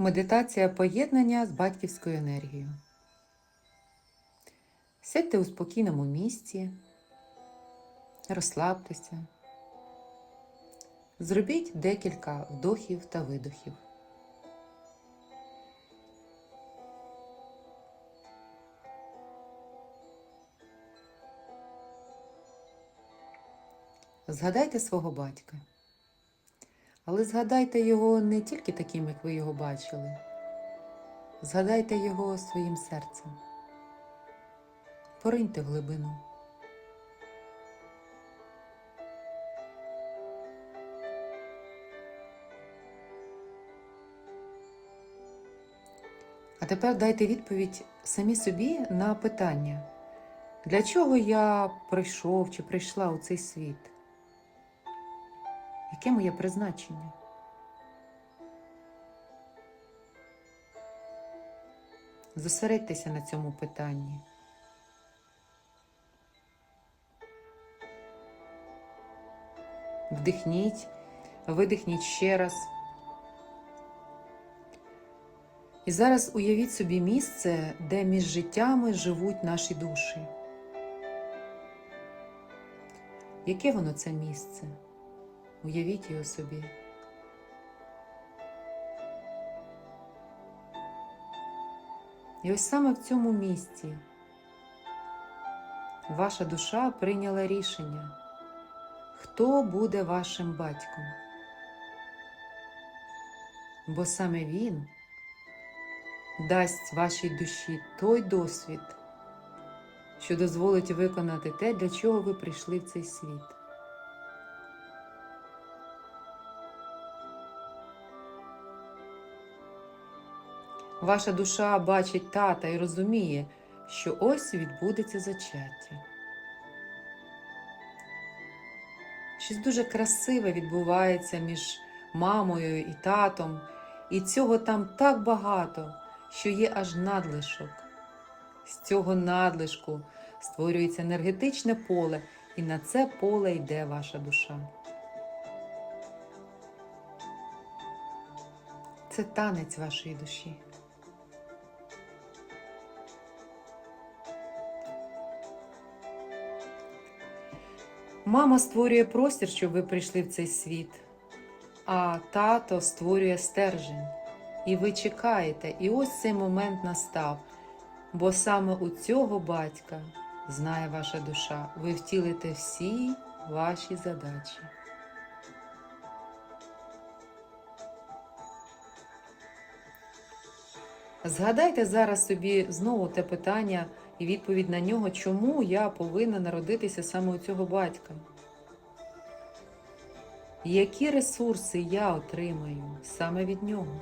Медитація поєднання з батьківською енергією. Сядьте у спокійному місці, розслабтеся. Зробіть декілька вдохів та видохів. Згадайте свого батька. Але згадайте його не тільки таким, як ви його бачили. Згадайте його своїм серцем. Пориньте в глибину. А тепер дайте відповідь самі собі на питання, для чого я прийшов чи прийшла у цей світ? Яке моє призначення? Зосередьтеся на цьому питанні. Вдихніть, видихніть ще раз. І зараз уявіть собі місце, де між життями живуть наші душі. Яке воно це місце? Уявіть його собі. І ось саме в цьому місці ваша душа прийняла рішення, хто буде вашим батьком. Бо саме він дасть вашій душі той досвід, що дозволить виконати те, для чого ви прийшли в цей світ. Ваша душа бачить тата і розуміє, що ось відбудеться зачаття. Щось дуже красиве відбувається між мамою і татом, і цього там так багато, що є аж надлишок. З цього надлишку створюється енергетичне поле, і на це поле йде ваша душа. Це танець вашої душі. Мама створює простір, щоб ви прийшли в цей світ, а тато створює стержень. І ви чекаєте, і ось цей момент настав. Бо саме у цього батька знає ваша душа, ви втілите всі ваші задачі. Згадайте зараз собі знову те питання і відповідь на нього, чому я повинна народитися саме у цього батька. Які ресурси я отримаю саме від нього?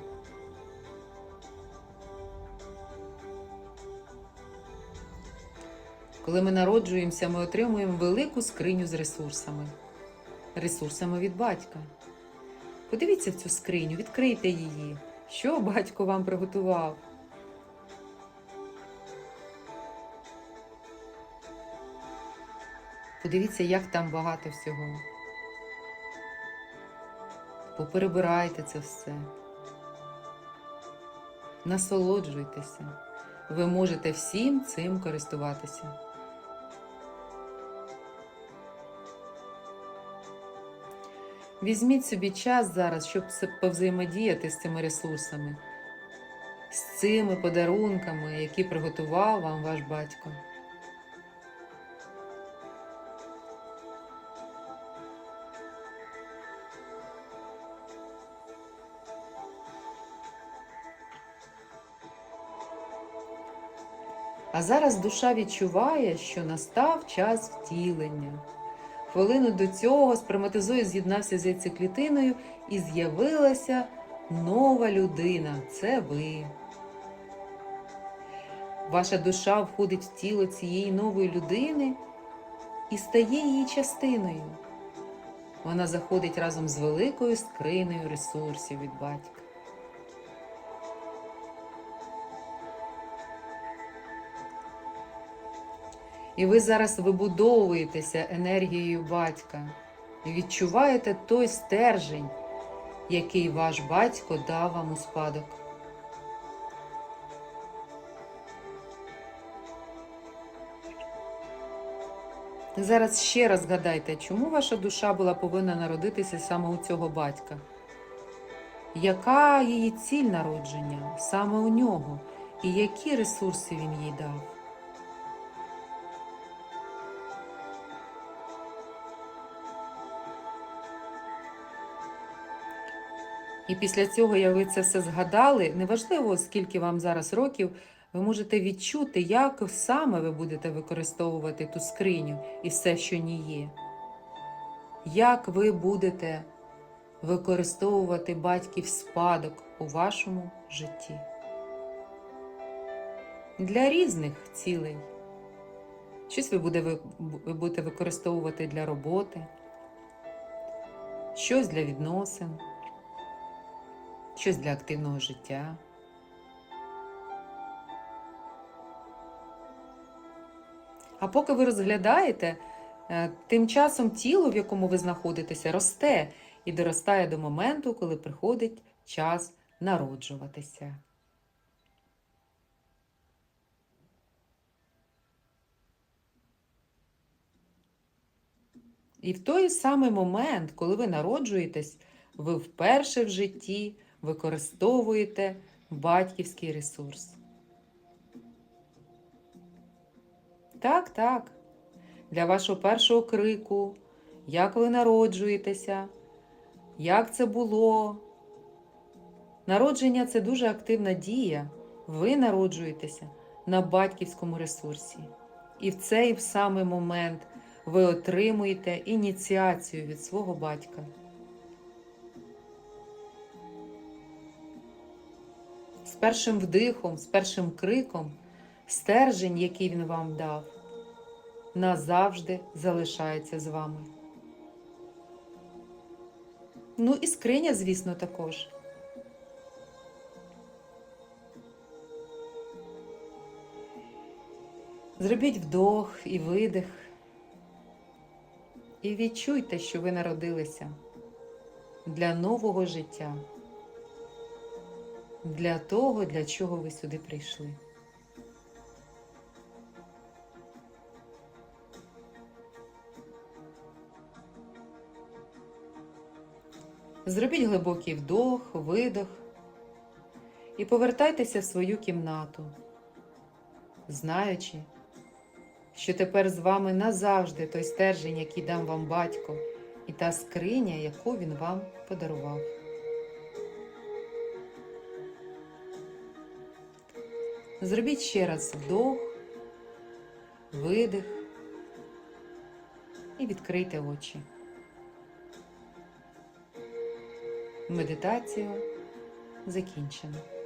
Коли ми народжуємося, ми отримуємо велику скриню з ресурсами. Ресурсами від батька. Подивіться в цю скриню, відкрийте її. Що батько вам приготував? Подивіться, як там багато всього. Поперебирайте це все. Насолоджуйтеся. Ви можете всім цим користуватися. Візьміть собі час зараз, щоб повзаємодіяти з цими ресурсами, з цими подарунками, які приготував вам ваш батько. А зараз душа відчуває, що настав час втілення. Хвилину до цього сперматозоїд з'єднався з яйцеклітиною і з'явилася нова людина це ви. Ваша душа входить в тіло цієї нової людини і стає її частиною. Вона заходить разом з великою скринею ресурсів від батька. І ви зараз вибудовуєтеся енергією батька і відчуваєте той стержень, який ваш батько дав вам у спадок. Зараз ще раз гадайте, чому ваша душа була повинна народитися саме у цього батька? Яка її ціль народження саме у нього? І які ресурси він їй дав? І після цього, як ви це все згадали, неважливо, скільки вам зараз років, ви можете відчути, як саме ви будете використовувати ту скриню і все, що в ній є. Як ви будете використовувати батьків спадок у вашому житті для різних цілей. Щось ви будете використовувати для роботи, щось для відносин, щось для активного життя. А поки ви розглядаєте, е, тим часом тіло, в якому ви знаходитеся, росте і доростає до моменту, коли приходить час народжуватися. І в той самий момент, коли ви народжуєтесь, ви вперше в житті використовуєте батьківський ресурс. Так, так. Для вашого першого крику, як ви народжуєтеся, як це було. Народження це дуже активна дія. Ви народжуєтеся на батьківському ресурсі. І в цей самий момент ви отримуєте ініціацію від свого батька. Першим вдихом, з першим криком, стержень, який він вам дав, назавжди залишається з вами. Ну і скриня, звісно, також. Зробіть вдох і видих. І відчуйте, що ви народилися для нового життя, для того, для чого ви сюди прийшли. Зробіть глибокий вдох, видох і повертайтеся в свою кімнату, знаючи, що тепер з вами назавжди той стержень, який дав вам батько, і та скриня, яку він вам подарував. Зробіть ще раз вдох, видих і відкрийте очі. Медитація закінчена.